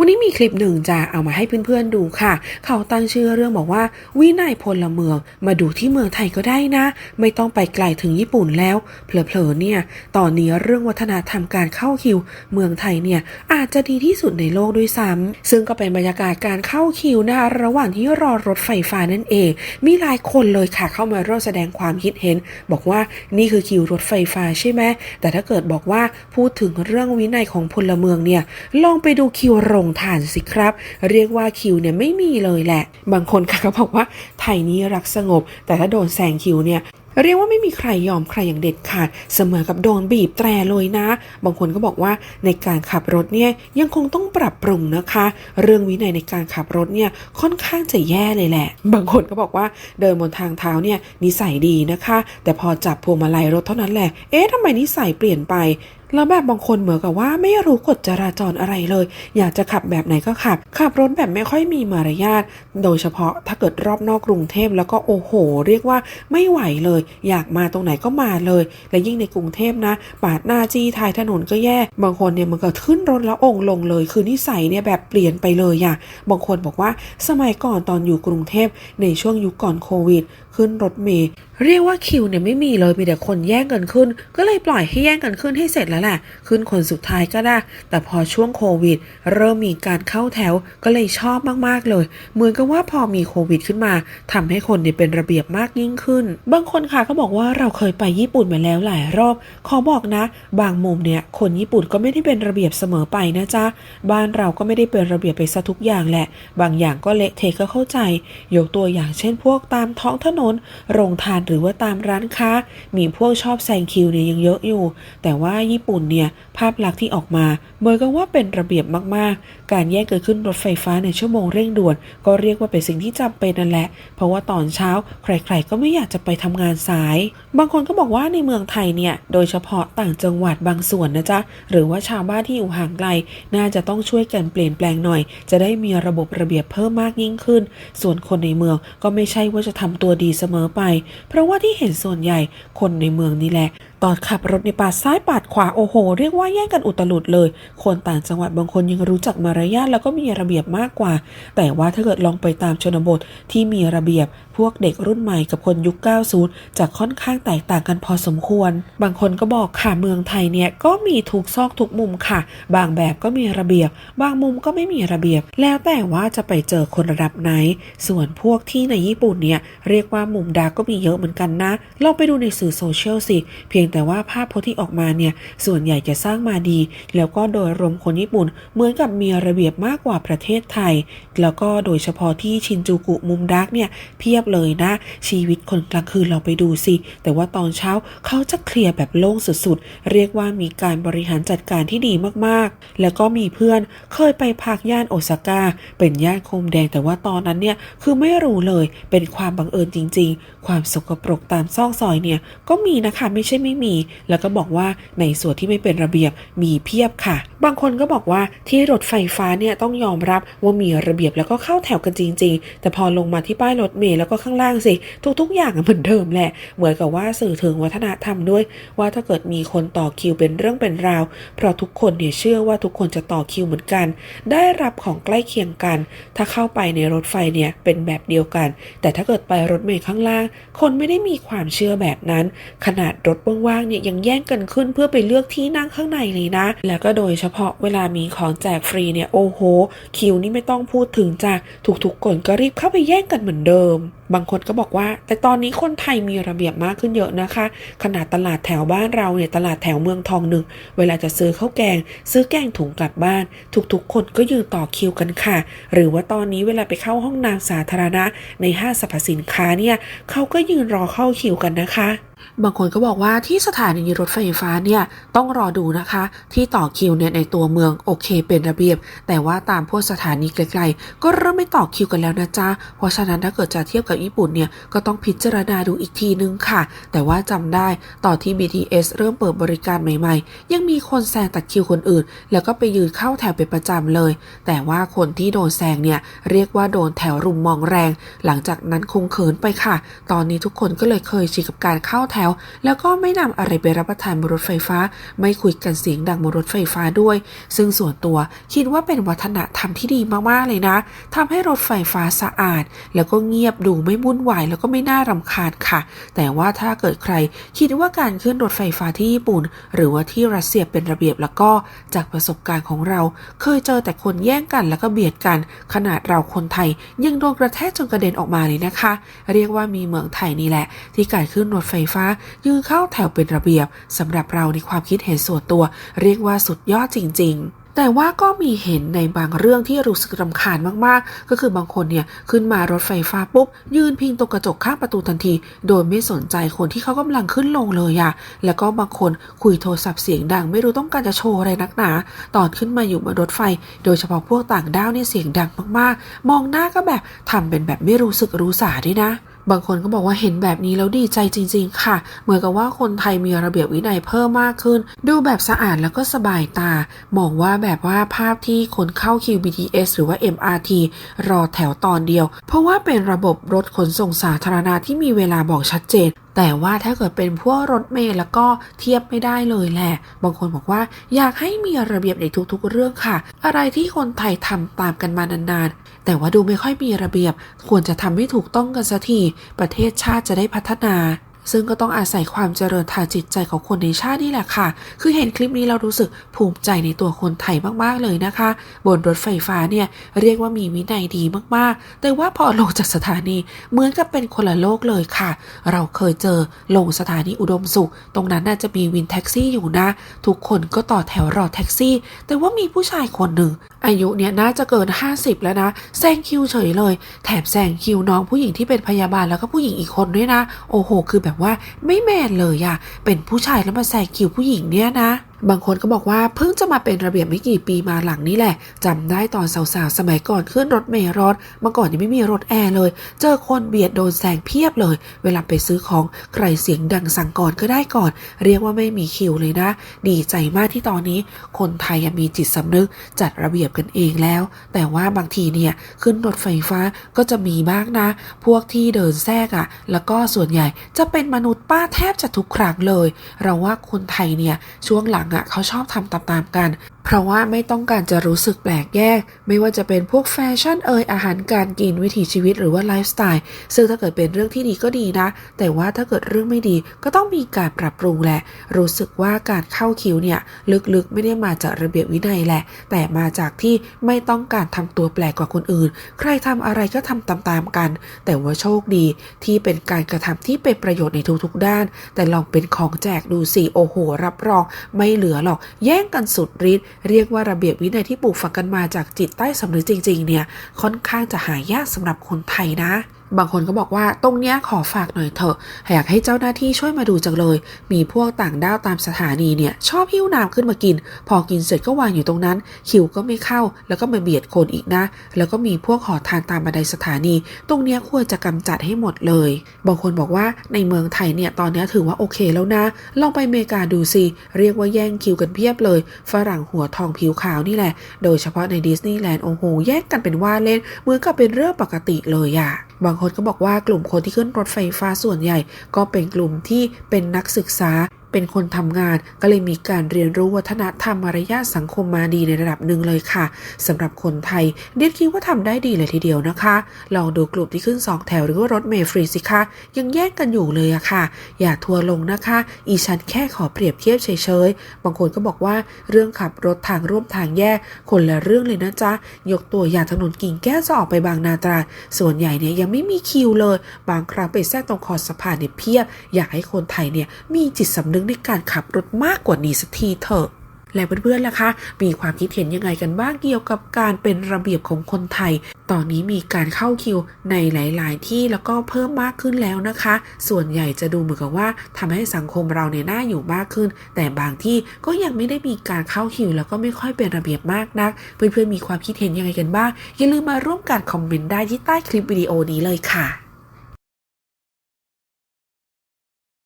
วันนี้มีคลิปหนึ่งจะเอามาให้เพื่อนๆดูค่ะ เขาตั้งชื่อเรื่องบอกว่า วินัยพลเมืองมาดูที่เมืองไทยก็ได้นะ ไม่ต้องไปไกลถึงญี่ปุ่นแล้ว เผลอๆเนี่ย ตอนนี้เรื่องวัฒนธรรมการเข้าคิว เมืองไทยเนี่ยอาจจะดีที่สุดในโลกด้วยซ้ำซึ่งก็เป็นบรรยากาศการเข้าคิวนะคะระหว่างที่รอรถไฟฟ้านั่นเอง มีหลายคนเลยค่ะเข้ามาร่วมแสดงความคิดเห็น บอกว่านี่คือคิวรถไฟฟ้าใช่ไหมแต่ถ้าเกิดบอกว่าพูดถึงเรื่องวินัยของพลเมืองเนี่ยลองไปดูคิวโรงทานสิครับ เรียกว่าคิวเนี่ยไม่มีเลยแหละ บางคนค่ะก็บอกว่าไทยนี้รักสงบ แต่ถ้าโดนแซงคิวเนี่ยเรียกว่าไม่มีใครยอมใครอย่างเด็ดขาด เสมอกับโดนบีบแตรเลยนะ บางคนก็บอกว่าในการขับรถเนี่ยยังคงต้องปรับปรุงนะคะ เรื่องวินัยในการขับรถเนี่ยค่อนข้างจะแย่เลยแหละ บางคนก็บอกว่าเดินบนทางเท้าเนี่ยนิสัยดีนะคะ แต่พอจับพวงมาลัยรถเท่านั้นแหละ เอ๊ะทำไมนิสัยเปลี่ยนไป แล้วแบบบางคนเหมือนกับว่าไม่รู้กฎจราจรอะไรเลย อยากจะขับแบบไหนก็ขับ ขับรถแบบไม่ค่อยมีมารยาท โดยเฉพาะถ้าเกิดรอบนอกกรุงเทพแล้วก็โอ้โห เรียกว่าไม่ไหวเลย อยากมาตรงไหนก็มาเลย และยิ่งในกรุงเทพนะ ปาดหน้าจี้ทายถนนก็แย่ บางคนเนี่ยมันก็ขึ้นรถแล้วองลงเลย คือนิสัยเนี่ยแบบเปลี่ยนไปเลยอะบางคนบอกว่าสมัยก่อนตอนอยู่กรุงเทพในช่วงยุคก่อนโควิด ขึ้นรถเมล์เรียกว่าคิวเนี่ยไม่มีเลยมีแต่คนแย่งกันขึ้น ก็เลยปล่อยให้แย่งกันขึ้นให้เสร็จแล้วแหละขึ้นคนสุดท้ายก็ได้ แต่พอช่วงโควิด เริ่มมีการเข้าแถวก็เลยชอบมากๆเลย เหมือนกับว่าพอมีโควิดขึ้นมาทำให้คนเนี่ยเป็นระเบียบมากยิ่งขึ้น บางคนค่ะก็บอกว่าเราเคยไปญี่ปุ่นมาแล้วหลายรอบ ขอบอกนะ บางมุมเนี่ยคนญี่ปุ่นก็ไม่ได้เป็นระเบียบเสมอไปนะจ๊ะบ้านเราก็ไม่ได้เป็นระเบียบไปซะทุกอย่างแหละ บางอย่างก็เละเทะก็เข้าใจ ยกตัวอย่างเช่น พวกตามท้องถนนโรงทานหรือว่าตามร้านค้า มีพวกชอบแซงคิวเนี่ยยังเยอะอยู่ แต่ว่าญี่ปุ่นเนี่ยภาพลักษณ์ที่ออกมาเหมือนกับว่าเป็นระเบียบมากๆ การแยกเกิดขึ้นรถไฟฟ้าในชั่วโมงเร่งด่วน ก็เรียกว่าเป็นสิ่งที่จำเป็นนั่นแหละ เพราะว่าตอนเช้าใครๆก็ไม่อยากจะไปทำงานสาย บางคนก็บอกว่าในเมืองไทยเนี่ยโดยเฉพาะต่างจังหวัดบางส่วนนะจ๊ะหรือว่าชาวบ้านที่อยู่ห่างไกล น่าจะต้องช่วยกันเปลี่ยนแปลงหน่อย จะได้มีระบบระเบียบเพิ่มมากยิ่งขึ้น ส่วนคนในเมืองก็ไม่ใช่ว่าจะทำตัวดีเสมอไป เพราะว่าที่เห็นส่วนใหญ่คนในเมืองนี่แหละตอนขับรถในปาดซ้ายปาดขวาโอ้โห เรียกว่าแย่งกันอุตลุดเลย คนต่างจังหวัดบางคนยังรู้จักมารยาทแล้วก็มีระเบียบมากกว่า แต่ว่าถ้าเกิดลองไปตามชนบทที่มีระเบียบ พวกเด็กรุ่นใหม่กับคนยุค 90 จะค่อนข้างแตกต่างกันพอสมควร บางคนก็บอกค่ะเมืองไทยเนี่ยก็มีทุกซอกทุกมุมค่ะ บางแบบก็มีระเบียบ บางมุมก็ไม่มีระเบียบ แล้วแต่ว่าจะไปเจอคนระดับไหน ส่วนพวกที่ในญี่ปุ่นเนี่ยเรียกว่ามุมดาร์ก็มีเยอะเหมือนกันนะลองไปดูในสื่อโซเชียลสิเพียงแต่ว่าภาพโพสต์ที่ออกมาเนี่ยส่วนใหญ่จะสร้างมาดี แล้วก็โดยรวมคนญี่ปุ่นเหมือนกับมีระเบียบมากกว่าประเทศไทย แล้วก็โดยเฉพาะที่ชินจูกุมุมดาร์กเนี่ยเพียบเลยนะ ชีวิตคนกลางคืนเราไปดูสิ แต่ว่าตอนเช้าเขาจะเคลียร์แบบโล่งสุดๆ เรียกว่ามีการบริหารจัดการที่ดีมากๆ แล้วก็มีเพื่อนเคยไปพักย่านโอซาก้าเป็นย่านโคมแดงแต่ว่าตอนนั้นเนี่ยคือไม่รู้เลยเป็นความบังเอิญจริง ๆ ความสกปรกตามซอกซอยเนี่ยก็มีนะคะไม่ใช่ไม่มี แล้วก็บอกว่าในส่วนที่ไม่เป็นระเบียบมีเพียบค่ะ บางคนก็บอกว่าที่รถไฟฟ้าเนี่ยต้องยอมรับว่ามีระเบียบแล้วก็เข้าแถวกันจริง ๆ แต่พอลงมาที่ป้ายรถเมล์แล้วก็ข้างล่างสิ ทุก ๆ อย่างเหมือนเดิมแหละ เหมือนกับว่าสื่อถึงวัฒนธรรมด้วย ว่าถ้าเกิดมีคนต่อคิวเป็นเรื่องเป็นราว เพราะทุกคนเนี่ยเชื่อว่าทุกคนจะต่อคิวเหมือนกัน ได้รับของใกล้เคียงกัน ถ้าเข้าไปในรถไฟเนี่ยเป็นแบบเดียวกัน แต่ถ้าเกิดไปรถเมล์ข้างล่าง คนไม่ได้มีความเชื่อแบบนั้น ขนาดรถว่างๆเนี่ยยังแย่งกันขึ้นเพื่อไปเลือกที่นั่งข้างในเลยนะ แล้วก็โดยเฉพาะเวลามีของแจกฟรีเนี่ยโอ้โห คิวนี่ไม่ต้องพูดถึงจ้ะทุกๆคนก็รีบเข้าไปแย่งกันเหมือนเดิม บางคนก็บอกว่า แต่ตอนนี้คนไทยมีระเบียบมากขึ้นเยอะนะคะ ขนาดตลาดแถวบ้านเราเนี่ยตลาดแถวเมืองทองหนึ่งเวลาจะซื้อข้าวแกง ซื้อแกงถุงกลับบ้าน ทุกๆ คนก็ยืนต่อคิวกันค่ะ หรือว่าตอนนี้เวลาไปเข้าห้องน้ำสาธารณะ ในห้างสรรพสินค้าเนี่ยเขาก็ยืนรอเข้าคิวกันนะคะ บางคนก็บอกว่าที่สถานีรถไฟฟ้าเนี่ยต้องรอดูนะคะ ที่ต่อคิวเนี่ยในตัวเมืองโอเคเป็นระเบียบ แต่ว่าตามพวกสถานีไกลๆ ก็เริ่มไม่ต่อคิวกันแล้วนะจ๊ะ เพราะฉะนั้นถ้าเกิดจะเทียบกับญี่ปุ่นเนี่ยก็ต้องพิจารณาดูอีกทีนึงค่ะ แต่ว่าจำได้ต่อที่ BTS เริ่มเปิดบริการใหม่ๆ ยังมีคนแซงตัดคิวคนอื่น แล้วก็ไปยืนเข้าแถวเป็นประจำเลย แต่ว่าคนที่โดนแซงเนี่ยเรียกว่าโดนแถวรุมมองแรง หลังจากนั้นคงเขินไปค่ะ ตอนนี้ทุกคนก็เลยเคยชินกับการเข้าแถว แล้วก็ไม่นำอะไรไปรับประทานบนรถไฟฟ้า ไม่คุยกันเสียงดังบนรถไฟฟ้าด้วย ซึ่งส่วนตัวคิดว่าเป็นวัฒนธรรมที่ดีมากๆเลยนะทำให้รถไฟฟ้าสะอาด แล้วก็เงียบดูไม่วุ่นวายแล้วก็ไม่น่ารำคาญค่ะ แต่ว่าถ้าเกิดใครคิดว่าการขึ้นรถไฟฟ้าที่ญี่ปุ่น หรือว่าที่รัสเซียเป็นระเบียบแล้วก็จากประสบการณ์ของเรา เคยเจอแต่คนแย่งกันแล้วก็เบียดกัน ขนาดเราคนไทย ยังโดนกระแทกจนกระเด็นออกมาเลยนะคะ เรียกว่ามีเมืองไทยนี่แหละ ที่การขึ้นรถไฟฟ้ายืนเข้าแถวเป็นระเบียบสำหรับเราในความคิดเห็นส่วนตัว เรียกว่าสุดยอดจริง ๆแต่ว่าก็มีเห็นในบางเรื่องที่รู้สึกรำคาญมากๆ ก็คือบางคนเนี่ยขึ้นมารถไฟฟ้าปุ๊บ ยืนพิงตรงกระจกข้างประตูทันที โดยไม่สนใจคนที่เขากำลังขึ้นลงเลยอะแล้วก็บางคนคุยโทรศัพท์เสียงดัง ไม่รู้ต้องการจะโชว์อะไรนักหนา ตอนขึ้นมาอยู่บนรถไฟ โดยเฉพาะพวกต่างด้าวเนี่ยเสียงดังมากๆ มองหน้าก็แบบทำเป็นแบบไม่รู้สึกรู้สาด้วยนะ บางคนก็บอกว่าเห็นแบบนี้แล้วดีใจจริง ๆ ค่ะ เหมือนกับว่าคนไทยมีระเบียบวินัยเพิ่มมากขึ้น ดูแบบสะอาดแล้วก็สบายตา มองว่าแบบว่าภาพที่คนเข้าคิว BTS หรือว่า MRT รอแถวตอนเดียว เพราะว่าเป็นระบบรถขนส่งสาธารณะที่มีเวลาบอกชัดเจน แต่ว่าถ้าเกิดเป็นพวกรถเมล์แล้วก็เทียบไม่ได้เลยแหละ บางคนบอกว่าอยากให้มีระเบียบในทุกๆเรื่องค่ะ อะไรที่คนไทยทำตามกันมานานๆ แต่ว่าดูไม่ค่อยมีระเบียบ ควรจะทำให้ถูกต้องกันสักที ประเทศชาติจะได้พัฒนา ซึ่งก็ต้องอาศัยความเจริญทางจิตใจของคนในชาตินี่แหละค่ะ คือเห็นคลิปนี้เรารู้สึกภูมิใจในตัวคนไทยมากๆเลยนะคะ บนรถไฟฟ้าเนี่ยเรียกว่ามีวินัยดีมากๆ แต่ว่าพอลงจากสถานีเหมือนกับเป็นคนละโลกเลยค่ะ เราเคยเจอลงสถานีอุดมสุข ตรงนั้นน่าจะมีวินแท็กซี่อยู่นะ ทุกคนก็ต่อแถวรอแท็กซี่ แต่ว่ามีผู้ชายคนหนึ่งอายุเนี่ยน่าจะเกิน 50 แล้วนะแซงคิวเฉยเลย แถบแซงคิวน้องผู้หญิงที่เป็นพยาบาลแล้วก็ผู้หญิงอีกคนด้วยนะ โอ้โห คือแบบว่าไม่แมนเลยอะเป็นผู้ชายแล้วมาแซงคิวผู้หญิงเนี่ยนะ บางคนก็บอกว่าเพิ่งจะมาเป็นระเบียบไม่กี่ปีมาหลังนี้แหละจำได้ตอนสาวๆสมัยก่อนขึ้นรถเมล์รถเมื่อก่อนยังไม่มีรถแอร์เลย เจอคนเบียดโดนแซงเพียบเลย เวลาไปซื้อของใครเสียงดังสั่งก่อนก็ได้ก่อน เรียกว่าไม่มีคิวเลยนะ ดีใจมากที่ตอนนี้ คนไทยยังมีจิตสำนึกจัดระเบียบกันเองแล้ว แต่ว่าบางทีเนี่ยขึ้นรถไฟฟ้าก็จะมีบ้างนะ พวกที่เดินแทรกอะ่ะ แล้วก็ส่วนใหญ่จะเป็นมนุษย์ป้าแทบจะทุกครั้งเลย เราว่าคนไทยเนี่ยช่วงหลังอะ่ะเขาชอบทำตามๆกัน เพราะว่าไม่ต้องการจะรู้สึกแปลกแยก ไม่ว่าจะเป็นพวกแฟชั่นเอ่ยอาหารการกินวิถีชีวิตหรือว่าไลฟ์สไตล์ซึ่งถ้าเกิดเป็นเรื่องที่ดีก็ดีนะ แต่ว่าถ้าเกิดเรื่องไม่ดีก็ต้องมีการปรับปรุงแหละ รู้สึกว่าการเข้าคิวเนี่ยลึกๆไม่ได้มาจากระเบียบวินัยแหละ แต่มาจากที่ไม่ต้องการทำตัวแปลกกว่าคนอื่น ใครทำอะไรก็ทำตามๆกัน แต่ว่าโชคดีที่เป็นการกระทำที่เป็นประโยชน์ในทุกๆด้าน แต่ลองเป็นของแจกดูสิโอ้โห รับรอง ไม่เหลือหรอกแย่งกันสุดฤทธิ์เรียกว่าระเบียบวินัยที่ปลูกฝังกันมาจากจิตใต้สำนึกจริง ๆ เนี่ย ค่อนข้างจะหายากสำหรับคนไทยนะ บางคนก็บอกว่าตรงเนี้ยขอฝากหน่อยเถอะ อยากให้เจ้าหน้าที่ช่วยมาดูจังเลย มีพวกต่างด้าวตามสถานีเนี่ย ชอบหิ้วน้ำขึ้นมากิน พอกินเสร็จก็วางอยู่ตรงนั้น คิวก็ไม่เข้า แล้วก็มาเบียดคนอีกนะ แล้วก็มีพวกขอทานตามบันไดสถานี ตรงเนี้ยควรจะกำจัดให้หมดเลย บางคนบอกว่าในเมืองไทยเนี่ยตอนนี้ถือว่าโอเคแล้วนะ ลองไปอเมริกาดูสิ เรียกว่าแย่งคิวกันเพียบเลย ฝรั่งหัวทองผิวขาวนี่แหละ โดยเฉพาะในดิสนีย์แลนด์โอ้โหแย่งกันเป็นว่าเล่นเหมือนกับเป็นเรื่องปกติเลยอะ บางคนก็บอกว่ากลุ่มคนที่ขึ้นรถไฟฟ้าส่วนใหญ่ ก็เป็นกลุ่มที่เป็นนักศึกษา เป็นคนทำงาน ก็เลยมีการเรียนรู้วัฒนธรรมมารยาทสังคมมาดีในระดับหนึ่งเลยค่ะสำหรับคนไทยเดียคิดว่าทำได้ดีเลยทีเดียวนะคะ ลองดูกลุ่มที่ขึ้น2แถวหรือว่ารถเมล์ฟรีสิคะยังแย่งกันอยู่เลยอะค่ะ อย่าทัวลงนะคะ อีฉันแค่ขอเปรียบเทียบเฉยๆ บางคนก็บอกว่าเรื่องขับรถทางร่วมทางแยกคนละเรื่องเลยนะจ๊ะ ยกตัวอย่างถนนกิ่งแก้วจะออกไปบางนาตราด ส่วนใหญ่เนี่ยยังไม่มีคิวเลย บางครั้งไปแทรกตรงคอสะพานเนี่ยเพียบ อยากให้คนไทยเนี่ยมีจิตสำนึกในการขับรถมากกว่านี้สักทีเถอะ และเพื่อนๆล่ะคะ มีความคิดเห็นยังไงกันบ้างเกี่ยวกับการเป็นระเบียบของคนไทย ตอนนี้มีการเข้าคิวในหลาย ๆ ที่แล้วก็เพิ่มมากขึ้นแล้วนะคะ ส่วนใหญ่จะดูเหมือนกับว่าทำให้สังคมเราเนี่ยน่าอยู่มากขึ้น แต่บางที่ก็ยังไม่ได้มีการเข้าคิว แล้วก็ไม่ค่อยเป็นระเบียบมากนัก เพื่อนๆมีความคิดเห็นยังไงกันบ้าง อย่าลืมมาร่วมกันคอมเมนต์ได้ที่ใต้คลิปวิดีโอนี้เลยค่ะ